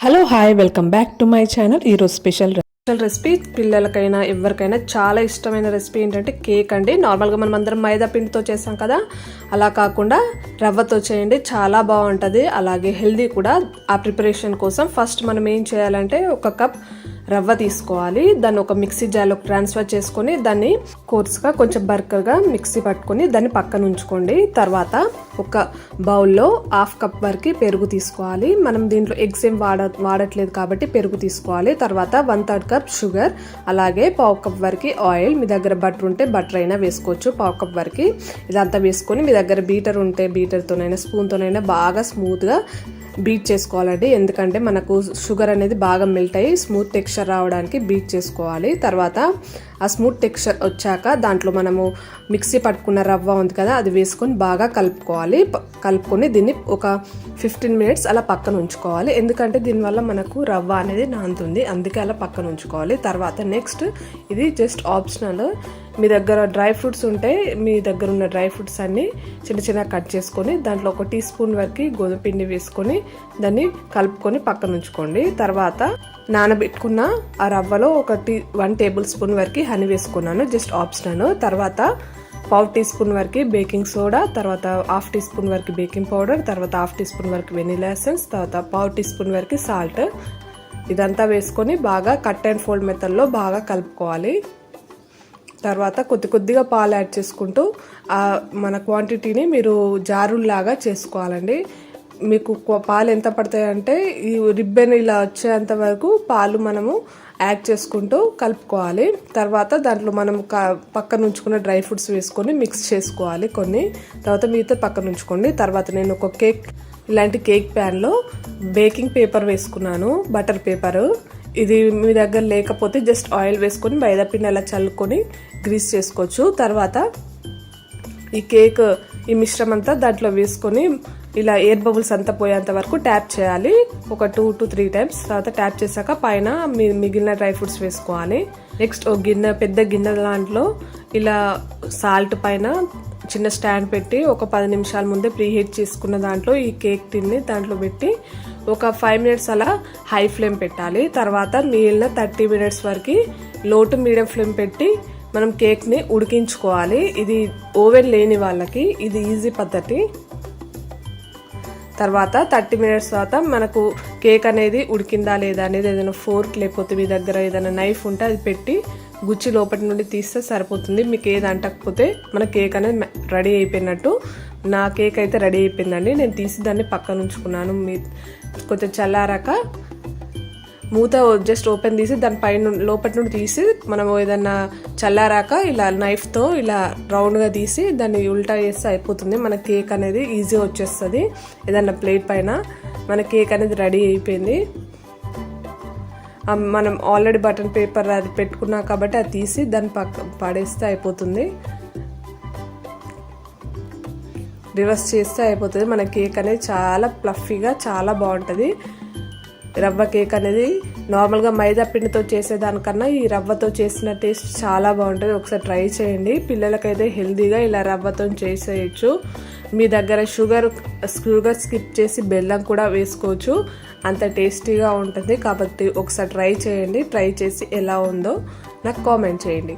Hello hi welcome back to my channel ఈరోజు special special recipe పిల్లలకైనా ఎవరికైనా చాలా ఇష్టమైన రెసిపీ ఏంటంటే కేక్ అండి. నార్మల్గా మనం అందరం మైదా పిండితో చేస్తాం కదా. అలా కాకుండా రవ్వతో చేయండి చాలా బాగుంటుంది. అలాగే హెల్దీ కూడా ఆ ప్రిపరేషన్ కోసం. ఫస్ట్ మనం ఏం చేయాలంటే ఒక కప్ రవ్వ తీసుకోవాలి. దాన్ని ఒక మిక్సీ జార్లోకి ట్రాన్స్ఫర్ చేసుకొని దాన్ని కోర్స్గా కొంచెం బర్కర్గా మిక్సీ పట్టుకొని దాన్ని పక్కన ఉంచుకోండి. తర్వాత ఒక బౌల్లో హాఫ్ కప్ వరకు పెరుగు తీసుకోవాలి. మనం దీంట్లో ఎగ్స్ ఏం వాడ వాడట్లేదు కాబట్టి పెరుగు తీసుకోవాలి. తర్వాత వన్ థర్డ్ కప్ షుగర్ అలాగే పావు కప్ వరకు ఆయిల్. మీ దగ్గర బటర్ ఉంటే బటర్ అయినా వేసుకోవచ్చు పావు కప్ వరకు. ఇదంతా వేసుకొని మీ దగ్గర బీటర్ ఉంటే బీటర్తోనైనా స్పూన్తోనైనా బాగా స్మూత్గా బీట్ చేసుకోవాలండి. ఎందుకంటే మనకు షుగర్ అనేది బాగా మెల్ట్ అయ్యి స్మూత్ టెక్స్చర్ రావడానికి బీట్ చేసుకోవాలి. తర్వాత ఆ స్మూత్ టెక్స్చర్ వచ్చాక దాంట్లో మనము మిక్సీ పట్టుకున్న రవ్వ ఉంది కదా అది వేసుకొని బాగా కలుపుకోవాలి. కలుపుకొని దీన్ని ఒక ఫిఫ్టీన్ మినిట్స్ అలా పక్కన ఉంచుకోవాలి. ఎందుకంటే దీనివల్ల మనకు రవ్వ అనేది నాంతుంది. అందుకే అలా పక్కన ఉంచుకోవాలి. తర్వాత నెక్స్ట్ ఇది జస్ట్ ఆప్షనల్ మీ దగ్గర డ్రై ఫ్రూట్స్ ఉంటే మీ దగ్గర ఉన్న డ్రై ఫ్రూట్స్ అన్నీ చిన్న చిన్న కట్ చేసుకొని దాంట్లో ఒక టీ స్పూన్ వరకు గోధుమ పిండి వేసుకొని దాన్ని కలుపుకొని పక్కన ఉంచుకోండి. తర్వాత నానబెట్టుకున్న ఆ రవ్వలో ఒక టీ వన్ టేబుల్ స్పూన్ వరకు హనీ వేసుకున్నాను జస్ట్ ఆప్షనల్. తర్వాత పావు టీ స్పూన్ వరకు బేకింగ్ సోడా తర్వాత హాఫ్ టీ స్పూన్ వరకు బేకింగ్ పౌడర్ తర్వాత హాఫ్ టీ స్పూన్ వరకు వెనీలా ఎసెన్స్ తర్వాత పావు టీ స్పూన్ వరకు సాల్ట్. ఇదంతా వేసుకొని బాగా కట్ అండ్ ఫోల్డ్ మెథడ్లో బాగా కలుపుకోవాలి. తర్వాత కొద్ది కొద్దిగా పాలు యాడ్ చేసుకుంటూ మన క్వాంటిటీని మీరు జారుల్లాగా చేసుకోవాలండి. మీకు పాలు ఎంత పడతాయంటే ఈ రిబ్బన్ ఇలా వచ్చేంత వరకు పాలు మనము యాడ్ చేసుకుంటూ కలుపుకోవాలి. తర్వాత దాంట్లో మనం క- పక్కన ఉంచుకున్న డ్రై ఫ్రూట్స్ వేసుకొని మిక్స్ చేసుకోవాలి కొన్ని. తర్వాత మిగతా పక్కన ఉంచుకోండి. తర్వాత నేను ఒక కేక్ ఇలాంటి కేక్ ప్యాన్లో బేకింగ్ పేపర్ వేసుకున్నాను బటర్ పేపరు. ఇది మీ దగ్గర లేకపోతే జస్ట్ ఆయిల్ వేసుకొని మైదా పిండి అలా చల్లుకొని గ్రీస్ చేసుకోవచ్చు. తర్వాత ఈ కేక్ ఈ మిశ్రమం అంతా దాంట్లో వేసుకొని ఇలా ఎయిర్ బబుల్స్ అంతా పోయేంత వరకు ట్యాప్ చేయాలి. ఒక టూ టు త్రీ టైమ్స్ తర్వాత ట్యాప్ చేశాక పైన మీ- మిగిలిన డ్రై ఫ్రూట్స్ వేసుకోవాలి. నెక్స్ట్ ఒక గిన్నె పెద్ద గిన్నె దాంట్లో ఇలా సాల్ట్ పైన చిన్న స్టాండ్ పెట్టి ఒక పది నిమిషాల ముందే ప్రీహీట్ చేసుకున్న దాంట్లో ఈ కేక్ తిన్ని దాంట్లో పెట్టి ఒక ఫైవ్ మినిట్స్ అలా హై ఫ్లేమ్ పెట్టాలి. తర్వాత మిగిలిన థర్టీ మినిట్స్ వరకు లో టు మీడియం ఫ్లేమ్ పెట్టి మనం కేక్ని ఉడికించుకోవాలి. ఇది ఓవెన్ లేని వాళ్ళకి ఇది ఈజీ పద్ధతి. తర్వాత థర్టీ మినిట్స్ తర్వాత మనకు కేక్ అనేది ఉడికిందా లేదా అనేది ఏదైనా ఫోర్క్ లేకపోతే మీ దగ్గర ఏదైనా నైఫ్ ఉంటే అది పెట్టి గుచ్చి లోపటి నుండి తీస్తే సరిపోతుంది. మీకు ఏది అంటకపోతే మన కేక్ అనేది రెడీ అయిపోయినట్టు నా కేక్ అయితే రెడీ అయిపోయిందండి. నేను తీసి దాన్ని పక్కన ఉంచుకున్నాను. మీ కొంచెం చల్లారాక మూత జస్ట్ ఓపెన్ తీసి దాని పైన లోపటి నుండి తీసి మనం ఏదన్నా చల్లారాక ఇలా నైఫ్తో ఇలా రౌండ్గా తీసి దాన్ని ఉల్టా చేస్తే అయిపోతుంది. మన కేక్ అనేది ఈజీ వచ్చేస్తుంది. ఏదన్నా ప్లేట్ పైన మన కేక్ అనేది రెడీ అయిపోయింది. మనం ఆల్రెడీ బటన్ పేపర్ అది పెట్టుకున్నాం కాబట్టి అది తీసి దాన్ని పక్క పడేస్తే అయిపోతుంది. రివర్స్ చేస్తే అయిపోతుంది. మన కేక్ అనేది చాలా ప్లఫీగా చాలా బాగుంటుంది. రవ్వ కేక్ అనేది నార్మల్గా మైదా పిండితో చేసేదానికన్నా ఈ రవ్వతో చేసిన టేస్ట్ చాలా బాగుంటుంది. ఒకసారి ట్రై చేయండి. పిల్లలకైతే హెల్దీగా ఇలా రవ్వతో చేసేయచ్చు. మీ దగ్గర షుగర్ షుగర్ స్కిప్ చేసి బెల్లం కూడా వేసుకోవచ్చు. అంత టేస్టీగా ఉంటుంది. కాబట్టి ఒకసారి ట్రై చేయండి. ట్రై చేసి ఎలా ఉందో నాకు కామెంట్ చేయండి.